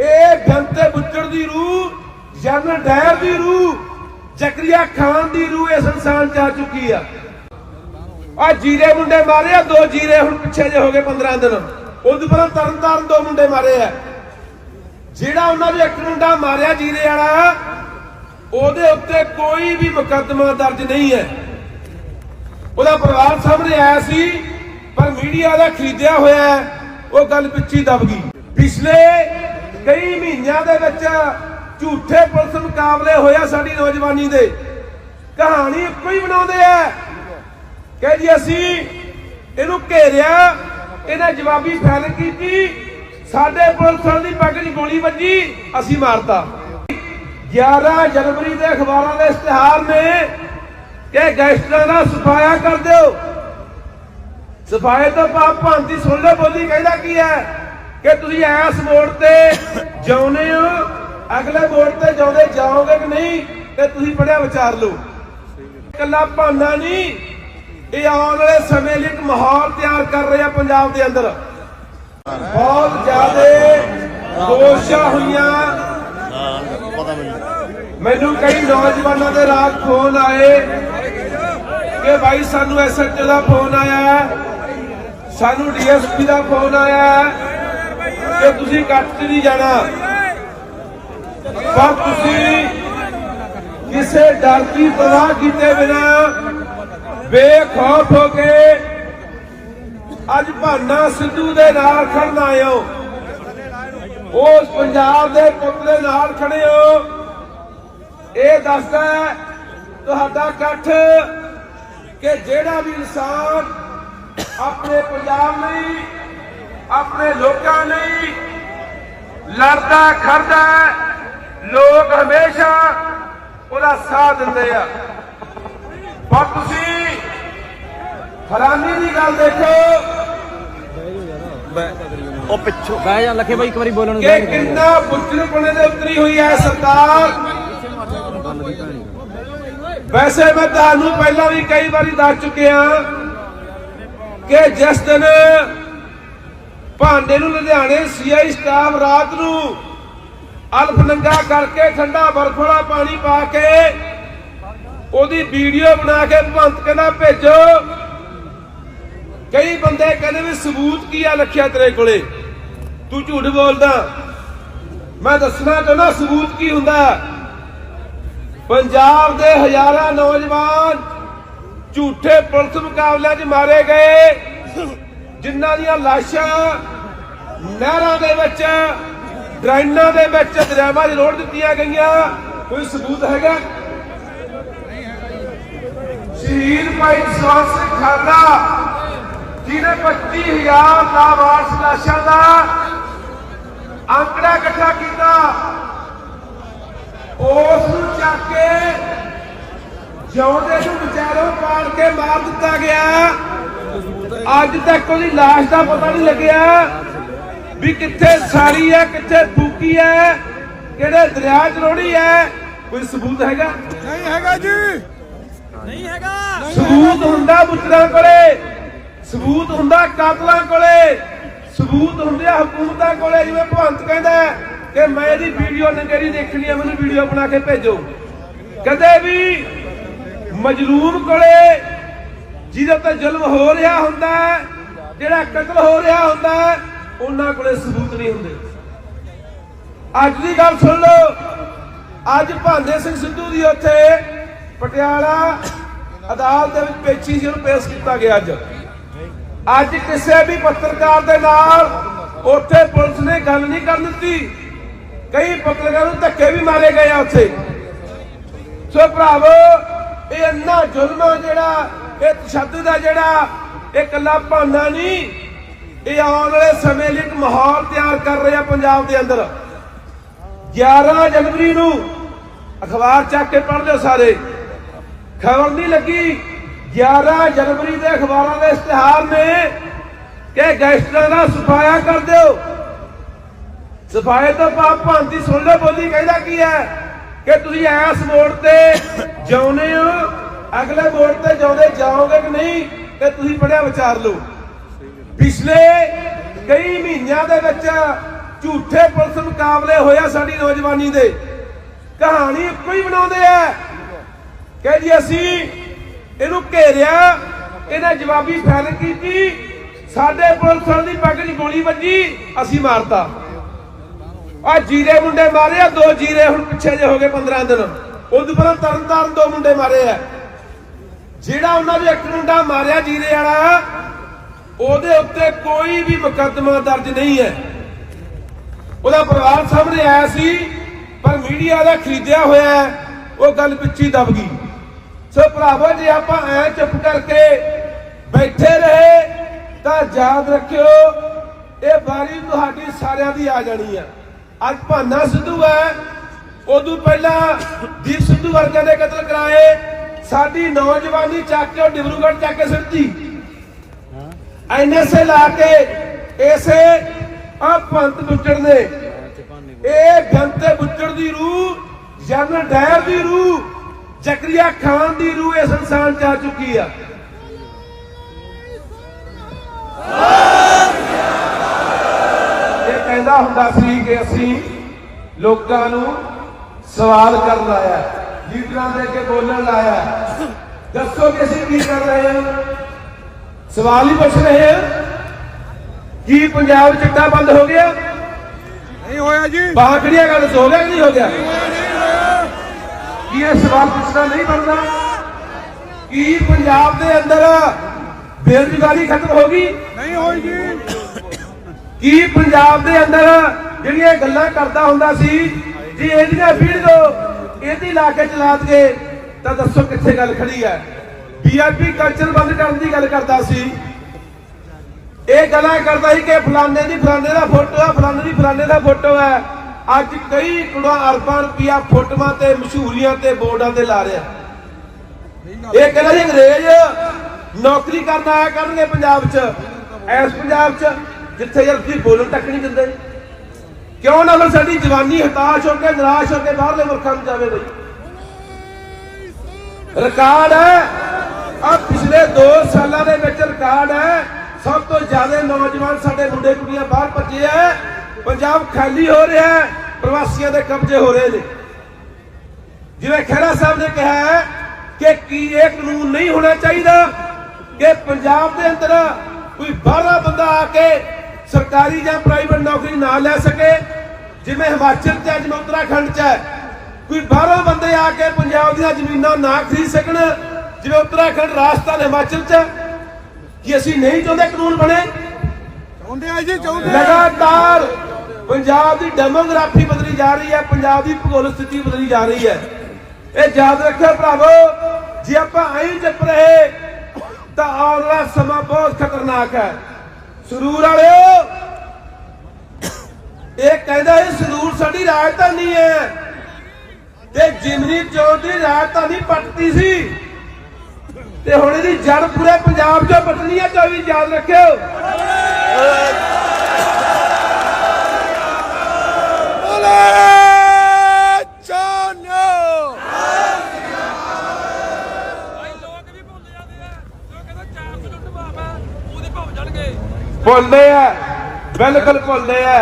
ਇਹ ਜਨਤੇ ਬੁੱਚੜ ਦੀ ਰੂਹ general Dyer ਦੀ ਰੂਹ, ਜ਼ਕਰੀਆ ਖਾਨ ਦੀ ਰੂਹ ਇਸ ਇਨਸਾਨ ਚ ਆ ਚੁੱਕੀ ਆ। ਆ ਜੀਰੇ ਮੁੰਡੇ ਮਾਰੇ ਆ, ਦੋ ਜੀਰੇ ਹੁਣ ਪਿੱਛੇ ਜੇ ਹੋ ਗਏ 15 ਦਿਨ। ਉਹਦੇ ਪਹਿਲਾਂ ਤਰਨ ਤਾਰਨ ਦੋ ਮੁੰਡੇ ਮਾਰੇ ਆ। ਜਿਹੜਾ ਉਹਨਾਂ ਦੇ ਇੱਕ ਮੁੰਡਾ ਮਾਰਿਆ ਜੀਰੇ ਵਾਲਾ, ਉਹਦੇ ਉੱਤੇ ਕੋਈ ਵੀ ਮੁਕੱਦਮਾ ਦਰਜ ਨਹੀਂ ਹੈ। ਉਹਦਾ ਪਰਿਵਾਰ ਸਾਹਮਣੇ ਆਇਆ ਸੀ, ਪਰ ਮੀਡੀਆ ਦਾ ਖਰੀਦਿਆ ਹੋਇਆ ਉਹ ਗੱਲ ਪਿੱਛੇ ਦਬ ਗਈ। ਪਿਛਲੇ ਕਈ ਮਹੀਨਿਆਂ ਦੇ ਵਿੱਚ ਝੂਠੇ ਪੁਲਿਸ ਮੁਕਾਬਲੇ ਹੋਇਆ ਸਾਡੀ ਨੌਜਵਾਨੀ ਦੇ। ਕਹਾਣੀ ਇੱਕੋ ਹੀ ਬਣਾਉਂਦੇ ਆ ਕਿ ਜੀ ਅਸੀਂ ਇਹਨੂੰ ਘੇਰਿਆ, ਇਹਨੇ ਜਵਾਬੀ ਫੈਲ ਕੀਤੀ, ਸਾਡੇ ਪੁਲਿਸ ਦੀ ਪੱਗ 'ਚ ਗੋਲੀ ਵੱਜੀ, ਅਸੀਂ ਮਾਰਤਾ। 11 ਜਨਵਰੀ ਦੇ ਅਖਬਾਰਾਂ ਦੇ ਇਸ਼ਤਿਹਾਰ ਨੇ ਕਿ ਗੈਂਗਸਟਰਾਂ ਦਾ ਸਫਾਇਆ ਕਰ ਦਿਓ। ਸਫਾਏ ਤੋਂ ਪਾਪ ਭਾਂਤੀ ਸੁਣ ਲਓ ਬੋਲੀ ਕਹਿੰਦਾ ਕੀ ਹੈ? ਕਿ ਤੁਸੀਂ ਐਸ ਮੋੜ ਤੇ ਜਾਉਨੇ ਹੋ? ਅਗਲੇ ਮੋੜ ਤੇ ਜਾਉਂਦੇ ਜਾਓਗੇ ਕਿ ਨਹੀਂ? ਤੇ ਤੁਸੀਂ ਪੜਿਆ ਵਿਚਾਰ ਲਓ। ਕੱਲਾ ਭਾਨਾ ਨਹੀਂ ਇਹ ਆਉਣ ਵਾਲੇ ਸਮੇਂ ਲਈ ਇੱਕ ਮਾਹੌਲ ਤਿਆਰ ਕਰ ਰਿਹਾ ਪੰਜਾਬ ਦੇ ਅੰਦਰ। ਬਹੁਤ ਜ਼ਿਆਦਾ ਕੋਸ਼ਿਸ਼ਾਂ ਹੋਈਆਂ। ਮੈਨੂੰ ਕਈ ਨੌਜਵਾਨਾਂ ਦੇ ਰਾਤ ਫੋਨ ਆਏ ਕਿ ਭਾਈ ਸਾਨੂੰ ਐਸਐਚਓ ਦਾ ਫੋਨ ਆਇਆ। ਹੈ, ਸਾਨੂੰ ਡੀਐਸਪੀ ਦਾ ਫੋਨ ਆਇਆ। ਕਿ ਤੁਸੀਂ ਕੱਟ 'ਚ ਨਹੀਂ ਜਾਣਾ ਪਰ ਤੁਸੀਂ ਕਿਸੇ ਡਰ ਦੀ ਪਰਵਾਹ ਕੀਤੇ ਬਿਨਾ ਬੇਖੌਫ ਹੋ ਕੇ ਅੱਜ ਭਾਨਾ ਸਿੱਧੂ ਦੇ ਨਾਲ ਖੜਨ ਆਏ ਹੋ। ਉਸ ਪੰਜਾਬ ਦੇ ਪੁੱਤ ਦੇ ਨਾਲ ਖੜੇ ਹੋ। ਇਹ ਦੱਸਦਾ ਤੁਹਾਡਾ ਇਕੱਠ ਕਿ ਜਿਹੜਾ ਵੀ ਇਨਸਾਨ ਆਪਣੇ ਪੰਜਾਬ ਲਈ ਆਪਣੇ ਲੋਕਾਂ ਲਈ ਲੜਦਾ ਖੜਦਾ ਲੋਕ ਹਮੇਸ਼ਾ ਉਹਦਾ ਸਾਥ ਦਿੰਦੇ ਆ। ਪਰ ਤੁਸੀਂ ਫਲਾਨੀ ਦੀ ਗੱਲ ਦੇਖੋ। ਉਹ ਪਿੱਛੋਂ ਬਹਿ ਜਾ ਲੱਖੇ ਬਾਈ ਇੱਕ ਵਾਰੀ ਬੋਲਣ ਨੂੰ ਕਿ ਕਿੰਨਾ ਬੁੱਚੜਪਣੇ ਦੇ ਉਤਰੀ ਹੋਈ ਹੈ ਸਰਕਾਰ ਵੈਸੇ ਮੈਂ ਤੁਹਾਨੂੰ ਪਹਿਲਾਂ ਵੀ ਕਈ ਵਾਰੀ ਦੱਸ ਚੁੱਕਿਆ ਕਿ ਜਿਸ ਦਿਨ ਭਾਂਡੇ ਨੂੰ ਲੁਧਿਆਣੇ ਸੀਆਈ ਸਟਾਫ ਰਾਤ ਨੂੰ ਅਲਫ ਨੰਗਾ ਕਰਕੇ ਠੰਡਾ ਬਰਫ ਵਾਲਾ ਪਾਣੀ ਪਾ ਕੇ ਉਹਦੀ ਵੀਡੀਓ ਬਣਾ ਕੇ ਭਗਵੰਤ ਕਹਿੰਦਾ, ਭੇਜੋ। ਕਈ ਬੰਦੇ ਕਹਿੰਦੇ ਵੀ ਸਬੂਤ ਕੀ ਆ ਲਖਿਆ ਤੇਰੇ ਕੋਲੇ? ਤੂੰ ਝੂਠ ਬੋਲਦਾ। ਮੈਂ ਦੱਸਣਾ ਚਾਹੁੰਦਾ ਸਬੂਤ ਕੀ ਹੁੰਦਾ? ਪੰਜਾਬ ਦੇ ਹਜ਼ਾਰਾਂ ਨੌਜਵਾਨ ਝੂਠੇ ਪੁਲਿਸ ਮੁਕਾਬਲਿਆਂ 'ਚ ਮਾਰੇ ਗਏ। ਜਿਨ੍ਹਾਂ ਦੀਆਂ ਲਾਸ਼ਾਂ ਨਹਿਰਾਂ ਦੇ ਵਿੱਚ, ਡਰੇਨਾਂ ਦੇ ਵਿੱਚ, ਦਰਿਆਵਾਂ 'ਚ ਰੋੜ ਦਿੱਤੀਆਂ ਗਈਆਂ। ਕੋਈ ਸਬੂਤ ਹੈਗਾ? ਸ਼ਹੀਦ ਭਾਈ ਜਸਵੰਤ ਸਿੰਘ ਖਾਲੜਾ, ਜਿਹਨੇ 25000 ਲਾਵਾਰਸ ਲਾਸ਼ਾਂ ਦਾ ਅੰਕੜਾ ਇਕੱਠਾ ਕੀਤਾ। ਉਸ ਨੂੰ ਚੱਕ ਕੇ ਜਿਉਂਦੇ ਨੂੰ ਵਿਚਾਰੋਂ ਪਾੜ ਕੇ ਮਾਰ ਦਿੱਤਾ ਗਿਆ। ਅੱਜ ਤੱਕ ਉਹਦੀ ਲਾਸ਼ ਦਾ ਪਤਾ ਨਹੀਂ ਲੱਗਿਆ ਵੀ ਕਿੱਥੇ ਸਾੜੀ ਹੈ ਕਿੱਥੇ ਫੂਕੀ ਹੈ ਕਿਹੜੇ ਦਰਿਆ 'ਚ ਰੋੜੀ ਹੈ। ਕੋਈ ਸਬੂਤ ਹੈਗਾ? ਨਹੀਂ ਹੈਗਾ ਜੀ। ਸਬੂਤ ਹੁੰਦਾ ਪੁੱਤਰਾਂ ਕੋਲੇ। ਸਬੂਤ ਹੁੰਦਾ ਕਾਤਲਾਂ ਕੋਲੇ। ਸਬੂਤ ਹੁੰਦੇ ਆ ਹਕੂਮਤਾਂ ਕੋਲੇ ਜਿਵੇਂ ਭਗਵੰਤ ਕਹਿੰਦਾ ਕਿ ਮੈਂ ਇਹਦੀ ਵੀਡੀਓ ਨੰਗੇਰੀ ਦੇਖਣੀ ਹੈ ਮੈਨੂੰ ਵੀਡੀਓ ਬਣਾ ਕੇ ਭੇਜੋ। ਕਦੇ ਵੀ ਮਜਲੂਮ ਕੋਲੇ ਜਿਹਦੇ ਤੇ ਜ਼ੁਲਮ ਹੋ ਰਿਹਾ ਹੁੰਦਾ ਜਿਹੜਾ ਕਤਲ ਹੋ ਰਿਹਾ ਹੁੰਦਾ ਉਹਨਾਂ ਕੋਲੇ ਸਬੂਤ ਨਹੀਂ ਹੁੰਦੇ। ਅੱਜ ਦੀ ਗੱਲ ਸੁਣ ਲਓ, ਅੱਜ ਭਾਂਦੇ ਸਿੰਘ ਸਿੱਧੂ ਦੀ ਉੱਥੇ ਪਟਿਆਲਾ ਅਦਾਲਤ ਦੇ ਵਿੱਚ ਪੇਸ਼ੀ ਸੀ ਉਹਨੂੰ ਪੇਸ਼ ਕੀਤਾ ਗਿਆ ਅੱਜ। ਅੱਜ ਕਿਸੇ ਵੀ ਪੱਤਰਕਾਰ ਦੇ ਨਾਲ ਉੱਥੇ ਪੁਲਿਸ ਨੇ ਗੱਲ ਨਹੀਂ ਕਰਨ ਦਿੱਤੀ। ਕਈ ਪੱਤਰਕਾਰਾਂ ਨੂੰ ਧੱਕੇ ਵੀ ਮਾਰੇ ਗਏ ਆ ਉੱਥੇ। ਸੋ ਭਰਾਵੋ, ਇਹ ਇੰਨਾ ਜ਼ੁਲਮ ਜਿਹੜਾ ਇਹ ਤਸ਼ੱਦਦ ਆ ਜਿਹੜਾ ਇਹ ਕੱਲਾ ਭਾਨਾ ਨਹੀਂ, ਇਹ ਆਉਣ ਵਾਲੇ ਸਮੇਂ ਲਈ ਇੱਕ ਮਾਹੌਲ ਤਿਆਰ ਕਰ ਰਿਹਾ ਪੰਜਾਬ ਦੇ ਅੰਦਰ। 11 ਜਨਵਰੀ ਨੂੰ ਅਖਬਾਰ ਚੱਕ ਕੇ ਪੜ੍ਹ ਲਿਓ ਸਾਰੇ। ਖਬਰ ਨਹੀਂ ਲੱਗੀ 11 ਜਨਵਰੀ ਦੇ ਅਖਬਾਰਾਂ ਦੇ ਇਸ਼ਤਿਹਾਰ ਨੇ ਕਿ ਗੈਂਗਸਟਰਾਂ ਦਾ ਸਫਾਇਆ ਕਰ ਦਿਓ। ਸਫਾਏ ਤੋਂ ਪਾਪ ਭਾਂਤੀ ਸੁਣ ਲਓ, ਬੋਲੀ ਕਹਿੰਦਾ ਕੀ ਹੈ? ਕਿ ਤੁਸੀਂ ਐਸ ਮੋੜ ਤੇ ਜਾਉਨੇ ਹੋ, ਅਗਲੇ ਮੋੜ ਤੇ ਜਾਉਂਦੇ ਜਾਓਗੇ ਕਿ ਨਹੀਂ, ਤੇ ਤੁਸੀਂ ਪੜਿਆ ਵਿਚਾਰ ਲਓ। ਪਿਛਲੇ ਕਈ ਮਹੀਨਿਆਂ ਦੇ ਵਿੱਚ ਝੂਠੇ ਪੁਲਿਸ ਮੁਕਾਬਲੇ ਹੋਇਆ ਸਾਡੀ ਨੌਜਵਾਨੀ ਦੇ। ਕਹਾਣੀ ਇੱਕੋ ਹੀ ਬਣਾਉਂਦੇ ਆ ਕਿ ਜੀ ਅਸੀਂ ਇਹਨੂੰ ਘੇਰਿਆ, ਇਹਨੇ ਜਵਾਬੀ ਫੈਲ ਕੀਤੀ, ਸਾਡੇ ਪੁਲਿਸ ਵਾਲੇ ਦੀ ਪੱਗ 'ਚ ਗੋਲੀ ਵੱਜੀ, ਅਸੀਂ ਮਾਰਤਾ। ਆ ਜੀਰੇ ਮੁੰਡੇ ਮਾਰੇ ਆ, ਦੋ ਜੀਰੇ ਹੁਣ ਪਿੱਛੇ ਜੇ ਹੋ ਗਏ 15 ਦਿਨ। ਉਦੋਂ ਪਹਿਲਾਂ ਤਰਨ ਤਾਰਨ ਦੋ ਮੁੰਡੇ ਮਾਰੇ ਆ। ਜਿਹੜਾ ਉਹਨਾਂ ਦੇ ਇੱਕ ਡੰਡਾ ਮਾਰਿਆ ਜੀਰੇ ਵਾਲਾ, ਉਹਦੇ ਉੱਤੇ ਕੋਈ ਵੀ ਮੁਕੱਦਮਾ ਦਰਜ ਨਹੀਂ ਹੈ। ਉਹਦਾ ਪਰਿਵਾਰ ਸਾਹਮਣੇ ਆਇਆ ਸੀ, ਪਰ ਮੀਡੀਆ ਦਾ ਖਰੀਦਿਆ ਹੋਇਆ ਉਹ ਗੱਲ ਪਿੱਛੇ ਦਬ ਗਈ। ਸੋ ਭਰਾਵੋ, ਜੇ ਆਪਾਂ ਐ ਚੁੱਪ ਕਰਕੇ ਬੈਠੇ ਰਹੇ, ਤਾਂ ਯਾਦ ਰੱਖਿਓ, ਇਹ ਵਾਰੀ ਤੁਹਾਡੀ ਸਾਰਿਆਂ ਦੀ ਆ ਜਾਣੀ ਆ ਅੱਜ ਭਾਨਾ ਸਿੱਧੂ ਹੈ, ਉਦੋਂ ਪਹਿਲਾਂ ਦੀਪ ਸਿੱਧੂ ਵਰਗਿਆਂ ਦੇ ਕਤਲ ਕਰਾਏ ਸਾਡੀ ਨੌਜਵਾਨੀ ਚੱਕ ਕੇ ਡਿਬਰੂਗੜ ਚੱਕ ਕੇ ਸਿੱਟੀ ਐਨਐਸਏ ਲਾ ਕੇ ਇਸੇ ਆ ਪੰਤ ਬੁੱਚੜ ਨੇ ਇਹ ਗੰਤੇ ਬੁੱਚੜ ਦੀ ਰੂਹ, ਜਨਰਲ ਡਾਇਰ ਦੀ ਰੂਹ, ਜ਼ਕਰੀਆ ਖਾਨ ਦੀ ਰੂਹ ਇਸ ਇਨਸਾਨ ਚ ਆ ਚੁੱਕੀ ਆ। ਇਹ ਕਹਿੰਦਾ ਹੁੰਦਾ ਸੀ ਕਿ ਅਸੀਂ ਲੋਕਾਂ ਨੂੰ ਸਵਾਲ ਕਰਨ ਲਾਇਆ ਲੀਡਰਾਂ ਦੇ ਅੱਗੇ ਬੋਲਣ ਲਾਇਆ ਦੱਸੋ ਕਿ ਅਸੀਂ ਕੀ ਕਰ ਰਹੇ ਹਾਂ? ਸਵਾਲ ਹੀ ਪੁੱਛ ਰਹੇ ਹਾਂ। ਕੀ ਪੰਜਾਬ ਚਿੱਟਾ ਬੰਦ ਹੋ ਗਿਆ? ਨਹੀਂ ਹੋਇਆ ਜੀ। ਬਾਖੜੀਆਂ ਗੱਲ ਹੋ ਗਿਆ ਕਿ ਨਹੀਂ ਹੋ ਗਿਆ? ਕੀ ਇਹ ਸਵਾਲ ਪੁੱਛਣਾ ਨਹੀਂ ਬਣਦਾ? ਕੀ ਪੰਜਾਬ ਦੇ ਅੰਦਰ ਬੇਰੁਜ਼ਗਾਰੀ ਖਤਮ ਹੋ ਗਈ? ਨਹੀਂ ਹੋਈ ਜੀ। ਕੀ ਪੰਜਾਬ ਦੇ ਅੰਦਰ ਜਿਹੜੀਆਂ ਗੱਲਾਂ ਕਰਦਾ ਹੁੰਦਾ ਸੀ ਜੇ ਇਹਦੀਆਂ ਵੀਡੀਓ ਇਹਦੀ ਲਾ ਕੇ ਚਲਾ ਦਈਏ, ਤਾਂ ਦੱਸੋ ਕਿੱਥੇ ਗੱਲ ਖੜੀ ਹੈ? ਵੀਆਈਪੀ ਕਲਚਰ ਬੰਦ ਕਰਨ ਦੀ ਗੱਲ ਕਰਦਾ ਸੀ। ਇਹ ਗੱਲਾਂ ਕਰਦਾ ਸੀ ਕਿ ਫਲਾਣੇ ਦੀ ਫਲਾਣੇ ਦਾ ਫੋਟੋ ਹੈ ਫਲਾਣੇ ਦੀ ਫਲਾਣੇ ਦਾ ਫੋਟੋ ਹੈ। ਅੱਜ ਕਈ ਕਰੋੜਾਂ ਅਰਬਾਂ ਰੁਪਿਆ ਫੋਟੋਆਂ ਤੇ ਮਸ਼ਹੂਰੀਆਂ ਤੇ ਬੋਰਡਾਂ ਤੇ ਲਾ ਰਿਹਾ। ਇਹ ਕਹਿੰਦਾ ਜੀ ਅੰਗਰੇਜ਼ ਨੌਕਰੀ ਕਰਨ ਆਇਆ ਕਰਨਗੇ ਪੰਜਾਬ 'ਚ। ਐਸ ਪੰਜਾਬ 'ਚ ਜਿੱਥੇ ਯਾਰ ਤੁਸੀਂ ਬੋਲਣ ਤੱਕ ਨਹੀਂ ਦਿੰਦੇ। ਕਿਉਂ ਨਾ ਫਿਰ ਸਾਡੀ ਜਵਾਨੀ ਹਤਾਸ਼ ਹੋ ਕੇ, ਨਿਰਾਸ਼ ਹੋ ਕੇ ਬਾਹਰਲੇ ਮੁਲਕਾਂ ਨੂੰ ਜਾਵੇ ਬਈ? ਰਿਕਾਰਡ ਹੈ। ਆ ਪਿਛਲੇ 2 ਸਾਲਾਂ ਦੇ ਵਿੱਚ ਰਿਕਾਰਡ ਹੈ। ਸਭ ਤੋਂ ਜ਼ਿਆਦਾ ਨੌਜਵਾਨ ਸਾਡੇ ਮੁੰਡੇ ਕੁੜੀਆਂ ਬਾਹਰ ਭੱਜੇ ਆ। ਪੰਜਾਬ ਖਾਲੀ ਹੋ ਰਿਹਾ ਹੈ। ਪ੍ਰਵਾਸੀਆਂ ਦੇ ਕਬਜ਼ੇ ਹੋ ਰਹੇ ਨੇ। ਜਿਵੇਂ ਖਹਿਰਾ ਸਾਹਿਬ ਨੇ ਕਿਹਾ ਹੈ ਕਿ ਕੀ ਇਹ ਕਾਨੂੰਨ ਨਹੀਂ ਹੋਣਾ ਚਾਹੀਦਾ ਕਿ ਪੰਜਾਬ ਦੇ ਅੰਦਰ ਕੋਈ ਬਾਹਰਲਾ ਬੰਦਾ ਆ ਕੇ ਸਰਕਾਰੀ ਜਾਂ ਪ੍ਰਾਈਵੇਟ ਨੌਕਰੀ ਨਾ ਲੈ ਸਕੇ। ਜਿਵੇਂ ਹਿਮਾਚਲ ਚ ਹੈ, ਜਿਵੇਂ ਉੱਤਰਾਖੰਡ ਚ ਕੋਈ ਬਾਹਰੋਂ ਬੰਦੇ ਆ ਕੇ ਪੰਜਾਬ ਦੀਆਂ ਜ਼ਮੀਨਾਂ ਨਾ ਖਰੀਦ ਸਕਣ ਜਿਵੇਂ ਉੱਤਰਾਖੰਡ ਰਾਜਸਥਾਨ ਹਿਮਾਚਲ ਚ। ਕੀ ਅਸੀਂ ਨਹੀਂ ਚਾਹੁੰਦੇ ਕਾਨੂੰਨ ਬਣੇ? ਚਾਹੁੰਦੇ ਆ ਜੀ ਚਾਹੁੰਦੇ ਲਗਾਤਾਰ ਪੰਜਾਬ ਦੀ ਡੈਮੋਗ੍ਰਾਫੀ ਬਦਲੀ ਜਾ ਰਹੀ ਹੈ ਪੰਜਾਬ ਦੀ ਭੂਗੋਲਿਕ ਸਥਿਤੀ ਬਦਲੀ ਜਾ ਰਹੀ ਹੈ। ਇਹ ਯਾਦ ਰੱਖਿਓ ਭਰਾਵੋ ਜੇ ਆਪਾਂ ਐਂ ਚੁੱਪ ਰਹੇ ਤਾਂ ਆਉਣ ਵਾਲਾ ਸਮਾਂ ਬਹੁਤ ਖਤਰਨਾਕ ਹੈ। ਸਰੂਰ ਵਾਲਿਓ ਇਹ ਕਹਿੰਦਾ ਸਾਡੀ ਰਾਜਧਾਨੀ ਹੈ। ਤੇ ਜਿਮਨੀ ਚੌਧ ਦੀ ਰਾਜਧਾਨੀ ਪੱਟਦੀ ਸੀ। ਤੇ ਹੁਣ ਇਹਦੀ ਜੜ ਪੂਰੇ ਪੰਜਾਬ 'ਚੋਂ ਪਟਣੀ ਹੈ 24 ਯਾਦ ਰੱਖਿਓ। ਬੋਲੇ ਚਾਨੋ। ਭਾਈ ਲੋਕ ਵੀ ਭੁੱਲ ਜਾਂਦੇ ਆ ਜੋ ਕਹਿੰਦਾ 400 ਨੂੰ ਢਵਾਵਾ ਉਹਦੇ ਭੁੱਲ ਜਾਣਗੇ ਭੁੱਲਦੇ ਆ ਬਿਲਕੁਲ ਭੁੱਲਦੇ ਆ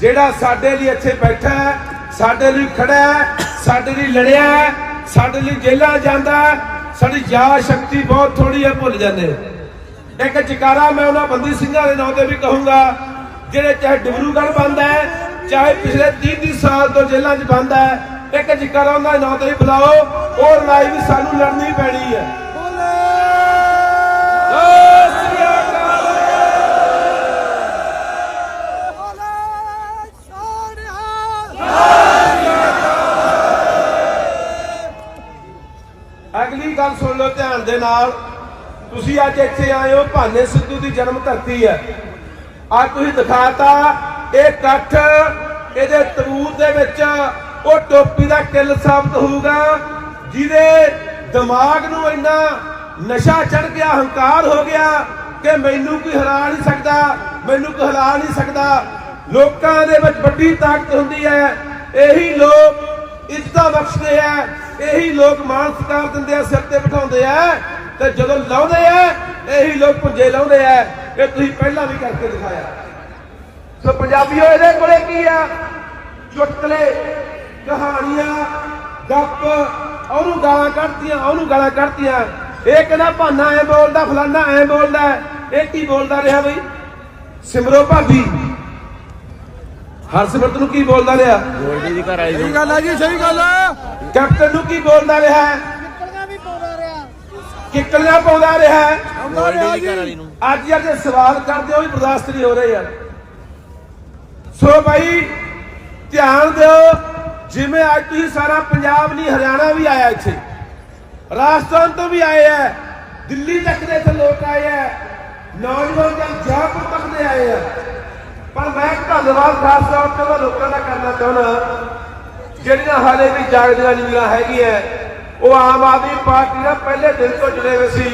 ਜਿਹੜਾ ਸਾਡੇ ਲਈ ਇੱਥੇ ਬੈਠਾ ਹੈ, ਸਾਡੇ ਲਈ ਖੜਾ ਹੈ, ਸਾਡੇ ਲਈ ਲੜਿਆ ਹੈ, ਸਾਡੇ ਲਈ ਜੇਲ੍ਹਾਂ ਜਾਂਦਾ ਸਾਡੀ ਯਾਦ ਸ਼ਕਤੀ ਬਹੁਤ ਥੋੜੀ ਹੈ, ਭੁੱਲ ਜਾਂਦੇ ਇੱਕ ਜਕਾਰਾ ਮੈਂ ਉਹਨਾਂ ਬੰਦੀ ਸਿੰਘਾਂ ਦੇ ਨਾਂ ਤੇ ਵੀ ਕਹੂੰਗਾ, ਜਿਹੜੇ ਚਾਹੇ ਡਿਬਰੂਗੜ੍ਹ ਬੰਦ ਹੈ, ਚਾਹੇ ਪਿਛਲੇ 30 30 ਸਾਲ ਤੋਂ ਜੇਲ੍ਹਾਂ 'ਚ ਬੰਦ ਹੈ, ਇੱਕ ਜਕਾਰਾ ਉਹਨਾਂ ਦੇ ਨਾਂ ਤੇ ਵੀ ਬੁਲਾਓ, ਉਹ ਲੜਾਈ ਵੀ ਸਾਨੂੰ ਲੜਨੀ ਪੈਣੀ ਹੈ। ਦੇ ਨਾਲ ਤੁਸੀਂ ਅੱਜ ਇੱਥੇ ਆਏ ਹੋ, ਭਾਨੇ ਸਿੱਧੂ ਦੀ ਜਨਮ ਧਰਤੀ ਹੈ। ਅੱਜ ਤੁਸੀਂ ਦਿਖਾਤਾ ਇਹ ਇਕੱਠ, ਇਹਦੇ ਤਬੂਤ ਦੇ ਵਿੱਚ ਉਹ ਟੋਪੀ ਦਾ ਕਿੱਲ ਸਾਬਤ ਹੋਊਗਾ, ਜਿਹਦੇ ਦਿਮਾਗ ਨੂੰ ਇੰਨਾ ਨਸ਼ਾ ਚੜ ਗਿਆ, ਹੰਕਾਰ ਹੋ ਗਿਆ ਕਿ ਮੈਨੂੰ ਕੋਈ ਹਰਾ ਨਹੀਂ ਸਕਦਾ, ਮੈਨੂੰ ਕੋਈ ਹਰਾ ਨਹੀਂ ਸਕਦਾ। ਲੋਕਾਂ ਦੇ ਵਿੱਚ ਵੱਡੀ ਤਾਕਤ ਹੁੰਦੀ ਹੈ। ਇਹੀ ਲੋਕ ਇੱਜ਼ਤਾਂ ਬਖਸ਼ਦੇ ਹੈ। ਇਹੀ ਲੋਕ ਮਾਣ ਸਤਿਕਾਰ ਦਿੰਦੇ ਆ, ਸਿਰ ਤੇ ਬਿਠਾਉਂਦੇ ਆ ਤੇ ਜਦੋਂ ਲਾਉਂਦੇ ਆ, ਇਹੀ ਲੋਕ ਪੁੰਜੇ ਲਾਉਂਦੇ ਆ। ਇਹ ਤੁਸੀਂ ਪਹਿਲਾਂ ਵੀ ਕਰਕੇ ਦਿਖਾਇਆ। ਸੋ ਪੰਜਾਬੀਓ, ਇਹਦੇ ਕੋਲੇ ਕੀ ਆ? ਚੁਟਕਲੇ ਕਹਾਣੀਆਂ, ਗੱਪ, ਉਹਨੂੰ ਗਾਲਾਂ ਕੱਢਤੀਆਂ ਉਹਨੂੰ ਗਾਲਾਂ ਕੱਢਤੀਆਂ ਇਹ ਕਹਿੰਦਾ ਭਾਨਾ ਐ ਬੋਲਦਾ, ਫਲਾਨਾ ਐ ਬੋਲਦਾ? ਇਹ ਕੀ ਬੋਲਦਾ ਰਿਹਾ ਬਈ? ਸਿਮਰੋ ਭਾਬੀ। ਹਰਸਿਮਰਤ ਨੂੰ ਕੀ ਬੋਲਦਾ ਰਿਹਾ? ਸਹੀ ਗੱਲ ਆ ਜੀ ਸਹੀ ਗੱਲ ਆ। ਕੈਪਟਨ ਨੂੰ ਕੀ ਬੋਲਦਾ ਰਿਹਾ? ਕਿੱਕਲੀਆਂ ਪਾਉਂਦਾ ਰਿਹਾ। ਆਉਂਦਾ ਰਿਹਾ ਜੀ। ਅੱਜ ਯਾਰ ਜੇ ਸਵਾਲ ਕਰਦੇ ਹੋ ਵੀ ਬਰਦਾਸ਼ਤ ਨਹੀਂ ਹੋ ਰਹੇ ਯਾਰ। ਸੋ ਭਾਈ ਧਿਆਨ ਦਿਓ ਜਿਵੇਂ ਅੱਜ ਤੁਸੀਂ ਸਾਰਾ ਪੰਜਾਬ ਨਹੀਂ ਹਰਿਆਣਾ ਵੀ ਆਇਆ ਇੱਥੇ। ਰਾਜਸਥਾਨ ਤੋਂ ਵੀ ਆਏ ਆ। ਦਿੱਲੀ ਤੱਕ ਦੇ ਇੱਥੇ ਲੋਕ ਆਏ ਆ। ਨੌਜਵਾਨ ਜਾਂ ਜੈਪੁਰ ਤੱਕ ਦੇ ਆਏ ਆ। ਪਰ ਮੈਂ ਧੰਨਵਾਦ ਖਾਸ ਤੌਰ ਤੇ ਉਹਨਾਂ ਲੋਕਾਂ ਦਾ ਕਰਨਾ ਚਾਹੁੰਦਾ ਜਿਹੜੀਆਂ ਹਾਲੇ ਵੀ ਜਾਗਦੀਆਂ ਨੀਆਂ ਹੈਗੀਆਂ ਉਹ ਆਮ ਆਦਮੀ ਪਾਰਟੀ ਦਾ ਪਹਿਲੇ ਦਿਨ ਤੋਂ ਜੁੜੇ ਹੋਏ ਸੀ।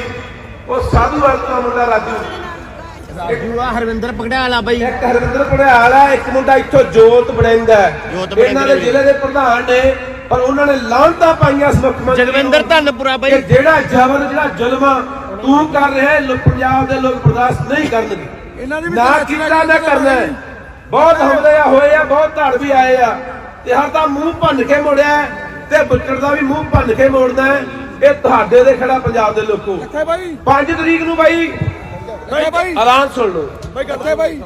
ਉਹ ਸਾਧੂ ਵਰਤਾ ਮੁੰਡਾ ਰਾਜੂ। ਜੂਆ ਹਰਵਿੰਦਰ ਪਗੜਾਲਾ ਬਾਈ। ਇੱਕ ਹਰਵਿੰਦਰ ਪੜਿਆਲ ਹੈ ਇੱਕ ਮੁੰਡਾ ਇੱਥੋਂ ਜੋਤ ਹੈ। ਬੜਿੰਗ ਇਹਨਾਂ ਦੇ। ਜ਼ਿਲ੍ਹੇ ਦੇ ਪ੍ਰਧਾਨ ਨੇ ਪਰ ਉਹਨਾਂ ਨੇ ਲਾਂਤਾ ਪਾਈਆਂ ਇਸ ਮੁੱਖ ਮੰਤਰੀ ਜਗਵਿੰਦਰ ਧੰਨਪੁਰਾ ਬਾਈ। ਜਿਹੜਾ ਜਬਰ ਜਿਹੜਾ ਜ਼ੁਲਮ ਆ ਤੂੰ ਕਰ ਰਿਹਾ ਹੈ ਪੰਜਾਬ ਦੇ ਲੋਕ ਬਰਦਾਸ਼ਤ ਨਹੀਂ ਕਰਨਗੇ। ਇਹਨਾਂ ਦੀ ਵੀ ਨਾ ਕੀਤਾ ਨਾ ਕਰਨਾ। ਬਹੁਤ ਹਮਲੇ ਆ ਹੋਏ ਆ ਬਹੁਤ ਧੜ ਵੀ ਆਏ ਆ। ਤੇ ਹਾਂ ਤਾਂ ਮੂੰਹ ਭੰਨ ਕੇ ਮੋੜਿਆ ਤੇ ਬੁੱਚੜ ਦਾ ਵੀ ਮੂੰਹ ਭੰਨ ਕੇ ਮੋੜਨਾ ਹੈ। ਇਹ ਤੁਹਾਡੇ ਦੇ ਖੜਾ ਪੰਜਾਬ ਦੇ ਲੋਕੋ। ਕਿੱਥੇ ਬਾਈ? 5 ਤਰੀਕ ਨੂੰ ਬਾਈ। ਬਾਈ? ਐਲਾਨ ਸੁਣ ਲਓ। ਬਾਈ ਕਿੱਥੇ ਬਾਈ?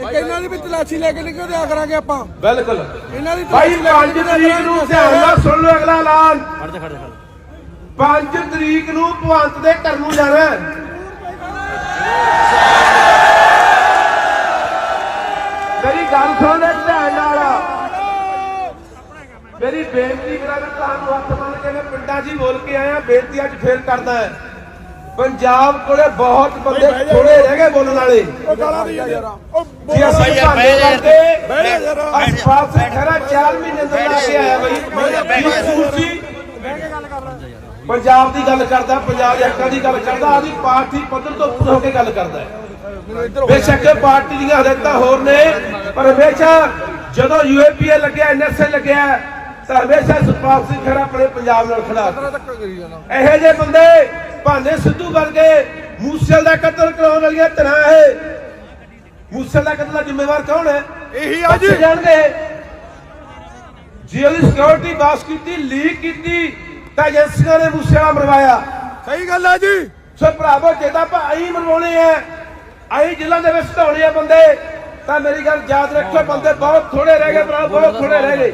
ਇੱਕ ਇਹਨਾਂ ਦੀ ਵੀ ਤਲਾਸ਼ੀ ਲੈ ਕੇ ਨਿਕਲ ਦਿਆ ਕਰਾਂਗੇ ਆਪਾਂ। ਬਿਲਕੁਲ। ਇਹਨਾਂ ਦੀ ਲੈ 5 ਕੇ ਤਰੀਕ ਨੂੰ ਧਿਆਨ ਨਾਲ ਸੁਣ ਲਓ ਅਗਲਾ ਐਲਾਨ। ਖੜ ਜਾ ਖੜ ਜਾ 5 ਤਰੀਕ ਨੂੰ ਭਵੰਤ ਦੇ ਘਰ ਨੂੰ ਜਾਣਾ ਗੱਲ ਸੁਣ ਲੈ ਧਿਆਨ ਨਾਲ। ਮੇਰੀ ਬੇਨਤੀ ਕਰਾਂ ਵੀ ਤੁਹਾਨੂੰ ਹੱਥ ਮੰਨ ਕੇ ਮੈਂ ਪਿੰਡਾਂ 'ਚ ਹੀ ਬੋਲ ਕੇ ਆਇਆ ਬੇਨਤੀ ਅੱਜ ਫੇਰ ਕਰਦਾ ਹੈ। ਪੰਜਾਬ ਕੋਲੇ ਬਹੁਤ ਬੰਦੇ ਥੋੜੇ ਰਹਿ ਗਏ ਬੋਲਣ ਵਾਲੇ। ਉਹ ਗਾਲਾਂ ਦੀ ਯਾਰ। ਉਹ ਜੀ ਅਸੀਂ ਬਈ ਯਾਰ, ਬਹਿ ਜਾ। ਕਰਦੇ ਬਹਿ ਜਾ ਯਾਰ। ਅਸਪਾਲ ਸਿੰਘ ਖਰਾ 4 ਮਹੀਨੇ ਤੋਂ ਲਾ ਕੇ ਆਇਆ ਬਈ। ਕੀ ਕਸੂਰ ਸੀ ਪੰਜਾਬ ਦੀ ਗੱਲ ਕਰਦਾ ਪੰਜਾਬ ਦੇ ਹੱਕਾਂ ਦੀ ਗੱਲ ਕਰਦਾ ਆਦੀ ਪਾਰਟੀ ਪੱਧਰ ਤੋਂ ਉੱਪਰ ਹੋ ਕੇ ਗੱਲ ਕਰਦਾ ਹੈ। ਬੇਸ਼ੱਕ ਪਾਰਟੀ ਦੀਆਂ ਹਦਾਇਤਾਂ ਹੋਰ ਨੇ ਪਰ ਹਮੇਸ਼ਾ ਜਦੋਂ ਯੂਏਪੀਏ ਲੱਗਿਆ ਐਨਐਸਏ ਲੱਗਿਆ ਤਾਂ ਹਮੇਸ਼ਾ ਸੁਖਪਾਲ ਸਿੰਘ ਖਰਾ ਆਪਣੇ ਪੰਜਾਬ ਨਾਲ ਖੜਾ ਇਹੋ ਜਿਹੇ ਬੰਦੇ ਭਾਨੇ ਸਿੱਧੂ ਵਰਗੇ ਮੂਸਲ ਦਾ ਕਤਲ ਕਰਾਉਣ ਵਾਲੀਆਂ ਧਿਰਾਂ ਹੈ ਮੂਸਲ ਦਾ ਕਤਲ ਦਾ ਜ਼ਿੰਮੇਵਾਰ ਕੌਣ ਹੈ? ਇਹੀ ਆ ਜੀ। ਬੱਚੇ ਜਾਣਗੇ। ਜੇ ਉਹਦੀ ਸਿਕਿਉਰਿਟੀ ਬਾਸ ਕੀਤੀ ਲੀਕ ਕੀਤੀ ਤਾਂ ਏਜੰਸੀਆਂ ਨੇ ਮੂਸੇ ਵਾਲਾ ਮਰਵਾਇਆ। ਸਹੀ ਗੱਲ ਆ ਜੀ। ਸੋ ਭਰਾਵੋ ਜੇ ਤਾਂ ਆਪਾਂ ਆਈ ਮਰਵਾਉਣੇ ਆ ਆਈ ਜ਼ਿਲ੍ਹਾ ਦੇ ਵਿੱਚ ਧਾਉਣੇ ਆ ਬੰਦੇ। ਤਾਂ ਮੇਰੀ ਗੱਲ ਯਾਦ ਰੱਖਿਓ ਬੰਦੇ ਬਹੁਤ ਥੋੜੇ ਰਹਿ ਗਏ ਭਰਾ ਬਹੁਤ ਥੋੜੇ ਰਹਿ ਗਏ।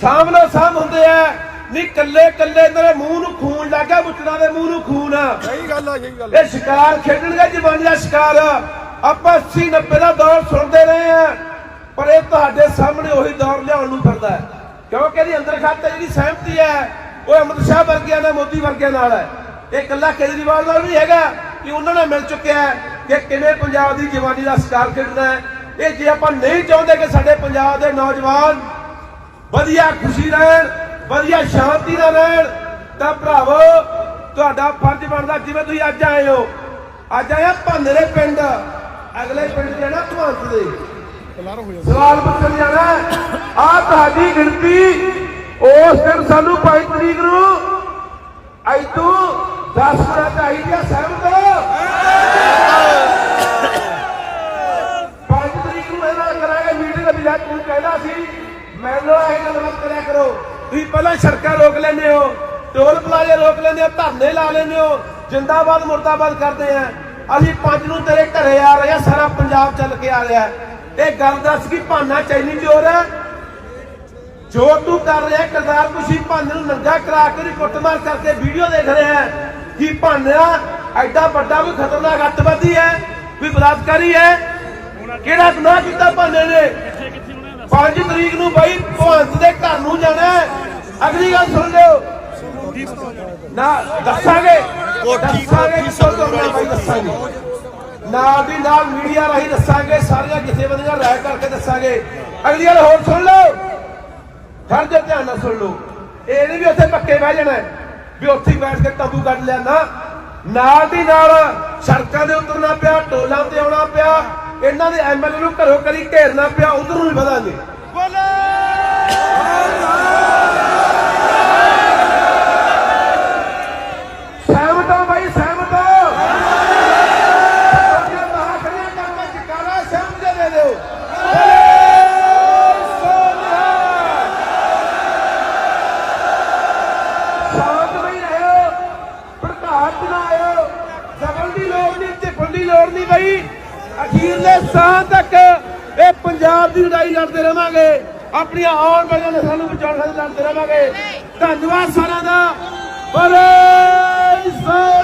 ਸਾਹਮਣੇ ਸਾਹਮ ਹੁੰਦੇ ਆ। ਨਹੀਂ ਕੱਲੇ ਕੱਲੇ ਇਹਨਾਂ ਦੇ ਮੂੰਹ ਨੂੰ ਖੂਨ ਲੱਗਾ ਬੁੱਟਣਾ ਦੇ ਮੂੰਹ ਨੂੰ ਖੂਨ। ਆ ਸਹੀ ਗੱਲ ਆ ਸਹੀ ਗੱਲ ਇਹ ਸ਼ਿਕਾਰ ਖੇਡਣਗੇ ਜਵਾਨੀ ਦਾ ਸ਼ਿਕਾਰ। ਆਪਾਂ 80 90 ਦਾ ਦੌਰ ਸੁਣਦੇ ਰਹੇ ਆ ਪਰ ਇਹ ਤੁਹਾਡੇ ਸਾਹਮਣੇ ਉਹੀ ਦੌਰ ਲਿਆਉਣ ਨੂੰ ਫਿਰਦਾ ਹੈ। ਕਿਉਂਕਿ ਇਹਦੀ ਅੰਦਰ ਖਾਤੇ ਜਿਹੜੀ ਸਹਿਮਤੀ ਹੈ ਉਹ ਅਮਿਤ ਸ਼ਾਹ ਵਰਗਿਆਂ ਨਾਲ ਮੋਦੀ ਵਰਗਿਆਂ ਨਾਲ ਹੈ। ਇਹ ਇਕੱਲਾ ਕੇਜਰੀਵਾਲ ਨਾਲ ਨਹੀਂ ਹੈਗਾ ਕਿ ਉਹਨਾਂ ਨਾਲ ਮਿਲ ਚੁੱਕਿਆ ਹੈ। ਕਿ ਕਿਵੇਂ ਪੰਜਾਬ ਦੀ ਜਵਾਨੀ ਦਾ ਸਕਾਰ ਖੇਡਣਾ ਹੈ। ਇਹ ਜੇ ਆਪਾਂ ਨਹੀਂ ਚਾਹੁੰਦੇ ਕਿ ਸਾਡੇ ਪੰਜਾਬ ਦੇ ਨੌਜਵਾਨ ਵਧੀਆ ਖੁਸ਼ੀ ਰਹਿਣ, ਵਧੀਆ ਸ਼ਾਂਤੀ ਨਾਲ ਰਹਿਣ, ਤਾਂ ਭਰਾਵੋ, ਤੁਹਾਡਾ ਫਰਜ਼ ਬਣਦਾ ਜਿਵੇਂ ਤੁਸੀਂ ਅੱਜ ਆਏ ਹੋ। ਅੱਜ ਆਇਆ ਭੰਨਰੇ ਪਿੰਡ। ਅਗਲੇ ਪਿੰਡ ਜਾਣਾ ਭਵੰਤ ਦੇ। ਸਵਾਲ ਪੁੱਛਣ ਜਾਣਾ ਆ ਤੁਹਾਡੀ ਗਿਣਤੀ, ਉਸ ਦਿਨ ਸਾਨੂੰ 5 ਤਰੀਕ ਨੂੰ ਅਜ ਤੋਂ 10 ਮਿੰਟ ਆਈ ਜਾਂ 7 ਮੀਟਿੰਗ ਤੂੰ ਕਹਿੰਦਾ ਸੀ ਮੈਨੂੰ ਇਹ ਗੱਲਬਾਤ ਕਰਿਆ ਕਰੋ। ਤੁਸੀਂ ਪਹਿਲਾਂ ਸੜਕਾਂ ਰੋਕ ਲੈਂਦੇ ਹੋ, ਟੋਲ ਪਲਾਜ਼ੇ ਰੋਕ ਲੈਂਦੇ ਹੋ, ਧਰਨੇ ਲਾ ਲੈਂਦੇ ਹੋ, ਜਿੰਦਾਬਾਦ, ਮੁਰਦਾਬਾਦ ਕਰਦੇ ਆ। ਅਸੀਂ ਪੰਜ ਨੂੰ ਤੇਰੇ ਘਰੇ ਆ ਰਹੇ ਆ, ਸਾਰਾ ਪੰਜਾਬ ਚੱਲ ਕੇ ਆ ਰਿਹਾ। ਇਹ ਗੱਲ ਦੱਸ ਕਿ ਭਾਨਾ ਚੈਨੀ ਚੋਰ ਹੈ? ਜੋ ਤੂੰ ਕਰ ਰਿਹਾ ਕਰਦਾਰ ਤੁਸੀਂ ਭਾਨੇ ਨੂੰ ਨੰਗਾ ਕਰਾ ਕੇ ਦੀ ਕੁੱਟਮਾਰ ਕਰਕੇ ਵੀਡੀਓ ਦੇਖ ਰਿਹਾ ਹੈ। ਕਿ ਭਾਨਿਆ, ਐਡਾ ਵੱਡਾ ਕੋਈ ਖਤਰਨਾਕ ਅੱਤਵਾਦੀ ਹੈ? ਕੋਈ ਬਲਾਤਕਾਰੀ ਹੈ? ਕਿਹੜਾ ਗੁਨਾਹ ਕੀਤਾ ਭਾਨੇ ਨੇ? 5 ਤਰੀਕ ਨੂੰ ਬਾਈ ਭਵੰਤ ਦੇ ਘਰ ਨੂੰ ਜਾਣਾ ਹੈ। ਅਗਲੀ ਗੱਲ ਸੁਣ ਲਿਓ। ਨਾ ਦੱਸਾਂਗੇ। ਕੋਠੀ- ਕੋਠੀ ਕਿੱਥੋਂ ਤੁਰਨਾ ਬਾਈ ਦੱਸਾਂਗੇ। ਨਾਲ ਦੀ ਨਾਲ ਮੀਡੀਆ ਰਾਹੀਂ ਦੱਸਾਂਗੇ ਸਾਰੀਆਂ ਜਥੇਬੰਦੀਆਂ ਰਾਇ ਕਰਕੇ ਦੱਸਾਂਗੇ। ਅਗਲੀ ਗੱਲ ਹੋਰ ਸੁਣ ਲਓ। ਖੜ ਜਾ ਧਿਆਨ ਨਾਲ ਸੁਣ ਲਓ। ਇਹ ਨਹੀਂ ਵੀ ਉੱਥੇ ਪੱਕੇ ਬਹਿ ਜਾਣਾ ਵੀ ਉੱਥੇ ਬੈਠ ਕੇ ਤੰਬੂ ਕੱਢ ਲਿਆ ਨਾ। ਨਾਲ ਦੀ ਨਾਲ ਸੜਕਾਂ ਦੇ ਉਤਰਨਾ ਪਿਆ ਟੋਲਾਂ ਤੇ ਆਉਣਾ ਪਿਆ। ਇਹਨਾਂ ਦੇ ਐਮਐਲਏ ਨੂੰ ਘਰੋਂ ਕਰੀ ਘੇਰਨਾ ਪਿਆ ਉਧਰ ਨੂੰ ਵੀ ਵਧਾਂਗੇ। ਸਹਿਮਤ ਦੀ ਲੜਾਈ ਲੜਦੇ ਰਹਾਂਗੇ ਆਪਣੀਆਂ ਆਉਣ ਵਾਲੀਆਂ ਨਸਲਾਂ ਨੂੰ ਬਚਾਉਣ ਲਈ ਲੜਦੇ ਰਹਾਂਗੇ ਧੰਨਵਾਦ ਸਾਰਿਆਂ ਦਾ। ਬੋਲੇ ਸੋ